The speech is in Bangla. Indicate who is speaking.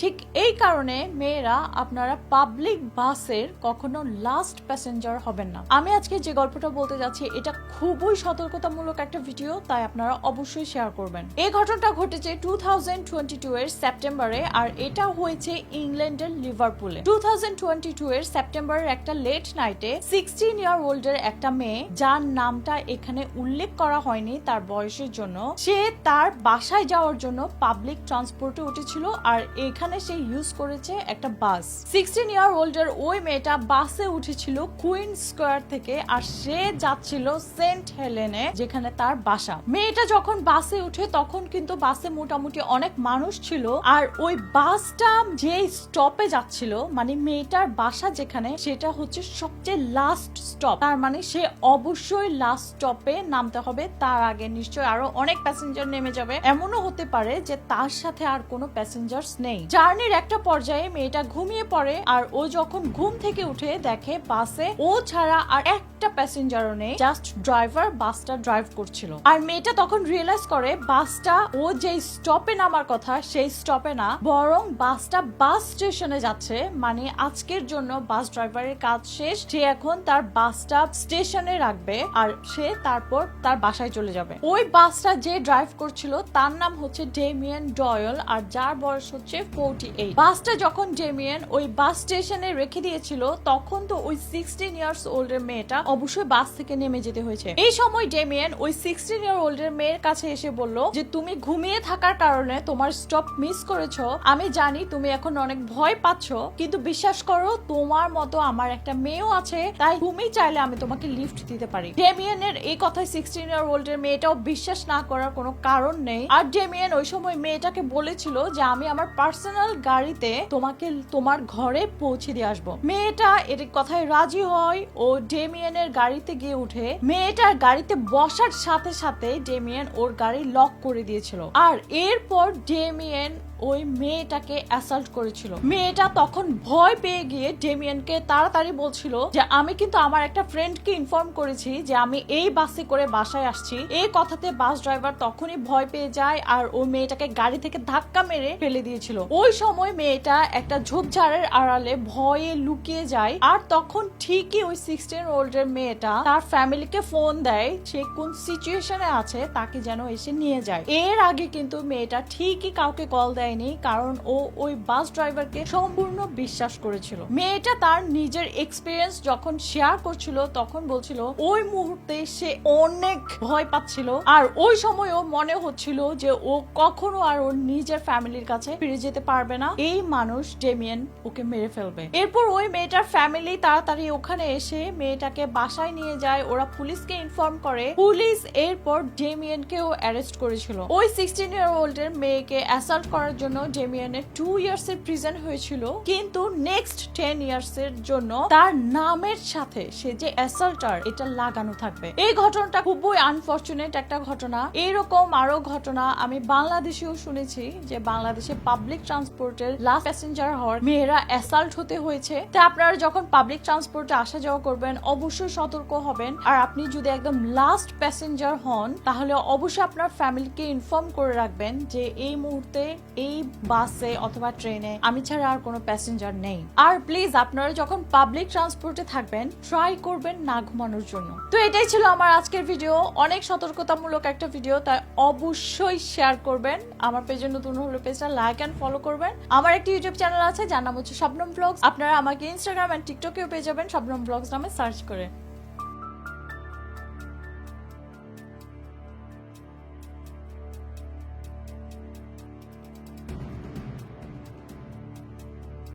Speaker 1: ঠিক এই কারণে মেয়েরা আপনারা পাবলিক বাসের কখনো লাস্ট প্যাসেঞ্জার হবেন না। আমি আজকে যে গল্পটা বলতে যাচ্ছি, এটা খুবই সতর্কতামূলক একটা ভিডিও তাই আপনারা অবশ্যই শেয়ার করবেন। এই ঘটনাটা ঘটেছে টু থাউজেন্ড টোয়েন্টি টু এর সেপ্টেম্বরে, আর এটা হয়েছে ইংল্যান্ডের লিভারপুলে। টু থাউজেন্ড টোয়েন্টি টু এর সেপ্টেম্বরের একটা লেট নাইটে সিক্সটিন ইয়ার ওল্ডের একটা মেয়ে, যার নামটা এখানে উল্লেখ করা হয়নি তার বয়সের জন্য, সে তার বাসায় যাওয়ার জন্য পাবলিক ট্রান্সপোর্টে উঠেছিল, আর এখানে সে ইউজ করেছে একটা বাস সিক্সটিন ইয়ার ওল্ডের ওই মেয়েটা বাসে উঠেছিল কুইন স্কোয়ার থেকে আর সে যাচ্ছিল সেন্ট হেলেনে যেখানে তার বাসা। মেয়েটা যখন বাসে উঠে, তখন কিন্তু বাসে মোটামুটি অনেক মানুষ ছিল। আর ওই বাসটা যে স্টপে যাচ্ছিল মানে মেয়েটার বাসা যেখানে, সেটা হচ্ছে সবচেয়ে লাস্ট স্টপ তার মানে সে অবশ্যই লাস্ট স্টপে নামতে হবে। তার আগে নিশ্চয় আরও অনেক প্যাসেঞ্জার নেমে যাবে। এমনও হতে পারে যে তার সাথে আর কোনো প্যাসেঞ্জার্স নেই। জার্নির একটা পর্যায়ে মেয়েটা ঘুমিয়ে পড়ে আর ও যখন ঘুম থেকে উঠে দেখে বাসে, ও ছাড়া আর একটা প্যাসেঞ্জারও নেই জাস্ট ড্রাইভার বাসটা ড্রাইভ করছিল। আর মেয়েটা তখন রিয়েলাইজ করে, বাসটা, ও যে স্টপে নামার কথা, সেই স্টপে না, বরং বাসটা বাস স্টেশনে যাচ্ছে মানে আজকের জন্য বাস ড্রাইভারের কাজ শেষ, সে এখন তার বাসটা স্টেশনে রাখবে আর সে তারপর তার বাসায় চলে যাবে। ওই বাসটা যে ড্রাইভ করছিল, তার নাম হচ্ছে ডেমিয়ান ডয়েল আর যার বয়স হচ্ছে ফোরটি এইট বাসটা যখন ডেমিয়ান ওই বাস স্টেশনে রেখে দিয়েছিল, তখন তো ওই সিক্সটিন ইয়ার্স মেয়েটা অবশ্যই বাস থেকে নেমে যেতে হয়েছে। এই সময় ওই সিক্সটিন ইয়ার মেয়ের কাছে এসে বলল যে, তুমি ঘুমিয়ে থাকার কারণে তোমার স্টপ মিস আমি জানি তুমি এখন অনেক ভয় পাচ্ছ, কিন্তু বিশ্বাস করো, তোমার মতো আমার একটা মেয়েও আছে, তাই তুমি চাইলে আমি তোমাকে লিফট দিতে পারি। ডেমিয়ানের এই কথায় সিক্সটিন ইয়ার ওল্ডের মেয়েটাও বিশ্বাস না করার কোনো কারণ নেই। আর ডেমিয়ান ওই সময় মেয়েটাকে বলেছিল যে, আমি আমার পার্সোনাল গাড়িতে তোমাকে তোমার ঘরে পৌঁছে দিয়ে আসব। মেয়েটা এর কথায় রাজি হয় ও ডেমিয়েনের গাড়িতে গিয়ে উঠে মেয়েটার গাড়িতে বসার সাথে সাথে ডেমিয়েন ওর গাড়ি লক করে দিয়েছিল। আর এরপর ডেমিয়ান ওই মেয়েটাকে অ্যাসাল্ট করেছিল। মেয়েটা তখন ভয় পেয়ে গিয়ে ডেমিয়ানকে তাড়াতাড়ি বলছিল যে, আমি কিন্তু আমার একটা ফ্রেন্ডকে ইনফর্ম করেছি যে, আমি এই বাসে করে বাসায় আসছি। এই কথাতে বাস ড্রাইভার তখনই ভয় পেয়ে যায় আর ওই মেয়েটাকে গাড়ি থেকে ধাক্কা মেরে ফেলে দিয়েছিল। ওই সময় মেয়েটা একটা ঝোপঝাড়ের আড়ালে ভয়ে লুকিয়ে যায় আর তখন ঠিকই ওই সিক্সটিন ওল্ডের মেয়েটা তার ফ্যামিলিকে ফোন দেয় সে কোন সিচুয়েশনে আছে তাকে যেন এসে নিয়ে যায়। এর আগে কিন্তু মেয়েটা ঠিকই কাউকে কল দেয়নি, কারণ ও ওই বাস ড্রাইভারকে সম্পূর্ণ বিশ্বাস করেছিল। মেয়েটা তার নিজের এক্সপিরিয়েন্স যখন শেয়ার করছিল, তখন বলছিল, ওই মুহূর্তে সে অনেক ভয় পাচ্ছিল। আর ওই সময়ও মনে হচ্ছিল যে ও কখনো আর ওর নিজের ফ্যামিলির কাছে ফিরে যেতে পারবে না। এই মানুষ ডেমিয়ান ওকে মেরে ফেলবে। এরপর ওই মেয়েটার ফ্যামিলি তাড়াতাড়ি ওখানে এসে মেয়েটাকে বাসায় নিয়ে যায়। ওরা পুলিশকে ইনফর্ম করে। পুলিশ এরপর ডেমিয়ান ডেমিয়ানকেও অ্যারেস্ট করেছিল। ওই সিক্সটিন ইয়ার ওল্ড এর মেয়েকে অ্যাসাল্ট করার জন্য ডেমিয়ানের টু ইয়ার্স এর প্রিজন হয়েছিল। কিন্তু নেক্সট টেন ইয়ার্স এর জন্য তার নামের সাথে সে যে অ্যাসাল্টার এটা লাগানো থাকবে। এই ঘটনাটা খুবই আনফর্চুনেট একটা ঘটনা। এরকম আরও ঘটনা আমি বাংলাদেশেও শুনেছি যে বাংলাদেশে পাবলিক ট্রান্সপোর্টের লাস্ট প্যাসেঞ্জার হওয়ার মেয়েরা অ্যাসাল্ট হতে হয়েছে। তা আপনারা যখন পাবলিক ট্রান্সপোর্টে আসা যাওয়া করবেন, অবশ্যই সতর্ক হবেন। আর আপনি যদি একদম লাস্ট প্যাসেঞ্জার হন, তাহলে অবশ্যই আপনার ফ্যামিলিকে ইনফর্ম করে রাখবেন যে এই মুহূর্তে এই বাসে অথবা ট্রেনে আমি ছাড়া আর কোনো প্যাসেঞ্জার নেই। আর প্লিজ আপনারা যখন পাবলিক ট্রান্সপোর্টে থাকবেন ট্রাই করবেন না ঘুমানোর জন্য। তো এটাই ছিল আমার আজকের ভিডিও অনেক সতর্কতামূলক একটা ভিডিও তাই অবশ্যই শেয়ার করবেন। আমার পেজে নতুন হলে পেজটা লাইক অ্যান্ড ফলো করবেন। আমার একটি ইউটিউব চ্যানেল আছে, যার নাম হচ্ছে শবনম ব্লগস আপনারা আমাকে ইনস্টাগ্রাম অ্যান্ড টিকটকেও পেয়ে যাবেন শবনম ব্লগস নামে সার্চ করে।